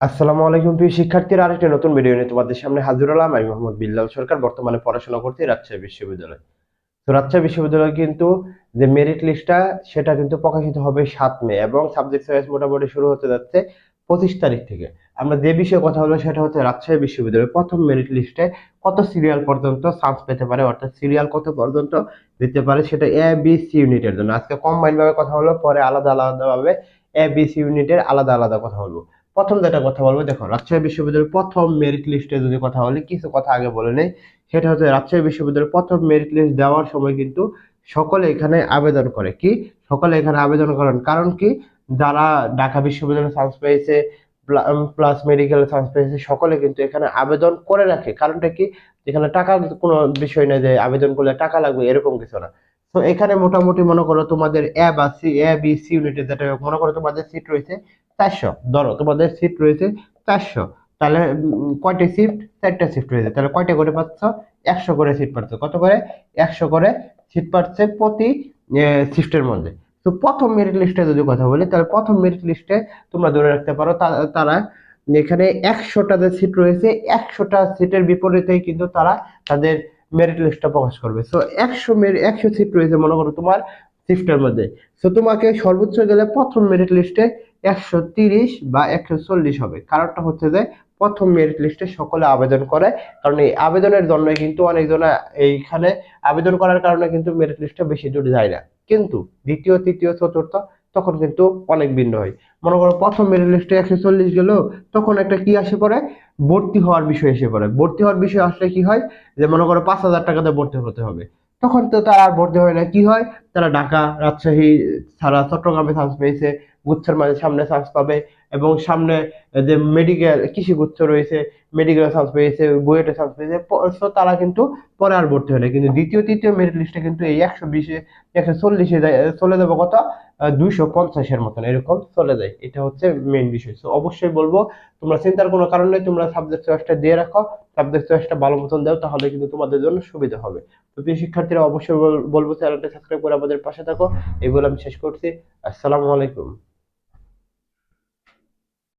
আসসালামু আলাইকুম প্রিয় শিক্ষার্থীরা, আরেকটি নতুন ভিডিও নিয়ে তোমাদের সামনে হাজির হলাম। আমি মোহাম্মদ বিল্লাল সরকার, বর্তমানে পড়াশোনা করছি রাজশাহী বিশ্ববিদ্যালয়। তো রাজশাহী বিশ্ববিদ্যালয় কিন্তু যে মেরিট লিস্টটা সেটা কিন্তু প্রকাশিত হবে সাত মে এবং সাবজেক্ট চয়েস মোটামুটি শুরু হতে যাচ্ছে পঁচিশ তারিখ থেকে। আমরা যে বিষয়ে কথা বলব সেটা হচ্ছে রাজশাহী বিশ্ববিদ্যালয়ের প্রথম মেরিট লিস্টে কত সিরিয়াল পর্যন্ত চান্স পেতে পারে, অর্থাৎ সিরিয়াল কত পর্যন্ত দিতে পারে, সেটা এ বি সি ইউনিটের জন্য। আজকে কম্বাইন ভাবে কথা বলব, পরে আলাদা আলাদা ভাবে এ বি সি ইউনিটের আলাদা আলাদা কথা বলব। প্রথম যেটা কথা বলব, দেখো, রাজশাহী বিশ্ববিদ্যালয়ের প্রথম মেরিট লিস্টে যদি কথা বলি, কিছু কথা আগে বলে নেই। সেটা হচ্ছে রাজশাহী বিশ্ববিদ্যালয়ের প্রথম মেরিট লিস্ট দেওয়ার সময় কিন্তু সকলে এখানে আবেদন করে। কি? সকলে এখানে আবেদন করেন। কারণ কি? যারা ঢাকা বিশ্ববিদ্যালয়ে চান্স পেয়েছে প্লাস মেডিকেল চান্স পেয়েছে, সকলে কিন্তু এখানে আবেদন করে রাখে। কারণটা কি? এখানে টাকার কোনো বিষয় নেই যে আবেদন করলে টাকা লাগবে, এরকম কিছু না। তো এখানে মোটামুটি মনে করো তোমাদের এ বা সি এ বি সি ইউনিটে যেটা মনে করো তোমাদের সিট রয়েছে চারশো। ধরো, তোমাদের সিট রয়েছে চারশো। তাহলে কয়টা শিফট চারটা শিফট রয়েছে। তাহলে কয়টা করে পাচ্ছ? একশো করে সিট পাচ্ছ। কত করে? একশো করে সিট পাচ্ছে প্রতি শিফটের মধ্যে। তো প্রথম মেরিট লিস্টে যদি কথা বলি, তাহলে প্রথম মেরিট লিস্টে তোমরা ধরে রাখতে পারো তারা এখানে একশোটা যে সিট রয়েছে, একশোটা সিটের বিপরীতেই কিন্তু তারা তাদের মেরিট লিস্টটা প্রকাশ করবে। সো একশো মেরিট একশো সিট রয়েছে মনে করো তোমার শিফটের মধ্যে। সো তোমাকে সর্বোচ্চ গেলে প্রথম মেরিট লিস্টে একশো তিরিশ বা একশো চল্লিশ হবে। কারণটা হচ্ছে যে প্রথম মেরিট লিস্টে সকলে আবেদন করে, কারণ এই আবেদনের জন্য কিন্তু অনেকজনা এইখানে আবেদন করার কারণে কিন্তু মেরিট লিস্টে বেশি দূর যায় না। কিন্তু দ্বিতীয়, তৃতীয়, চতুর্থ তখন কিন্তু অনেক ভিন্ন হয়। মনে করো প্রথম মেরিট লিস্টে একশো চল্লিশ গেল, তখন একটা কি আসে পড়ে? ভর্তি হওয়ার বিষয় এসে পড়ে। ভর্তি হওয়ার বিষয় আসলে কি হয়? যে মনে করো পাঁচ হাজার টাকাতে ভর্তি হতে হবে। তখন তো তারা আর ভর্তি হয় না। কি হয়? তারা ঢাকা রাজশাহী ছাড়া চট্টগ্রামে চান্স পেয়েছে। গুচ্ছের মাঝে সামনে চান্স পাবে এবং সামনে যে মেডিকেল কৃষি গুচ্ছ রয়েছে মেডিকেল চান্স পেয়েছে বুয়েটে চান্স পেয়েছে so তারা কিন্তু পরে আর ভর্তি হয় কিন্তু দ্বিতীয়, তৃতীয় মেরিট লিস্টে কিন্তু এই একশো বিশে একশো চল্লিশে চলে যাব কত দুইশো পঞ্চাশের মতন, এরকম চলে যায়। এটা হচ্ছে মেইন বিষয়। তো অবশ্যই বলব, তোমরা চিন্তার কোনো কারণ নেই, তোমরা সাবজেক্ট চয়েসটা দিয়ে রাখো সাবজেক্ট চয়েসটা ভালো মতন দাও, তাহলে কিন্তু তোমাদের জন্য সুবিধা হবে। তো প্রিয় শিক্ষার্থীরা, অবশ্যই বল- বলব চ্যানেলটা সাবস্ক্রাইব করে আমাদের পাশে থাকো। এই বলে আমি শেষ করছি। আসসালামু আলাইকুম।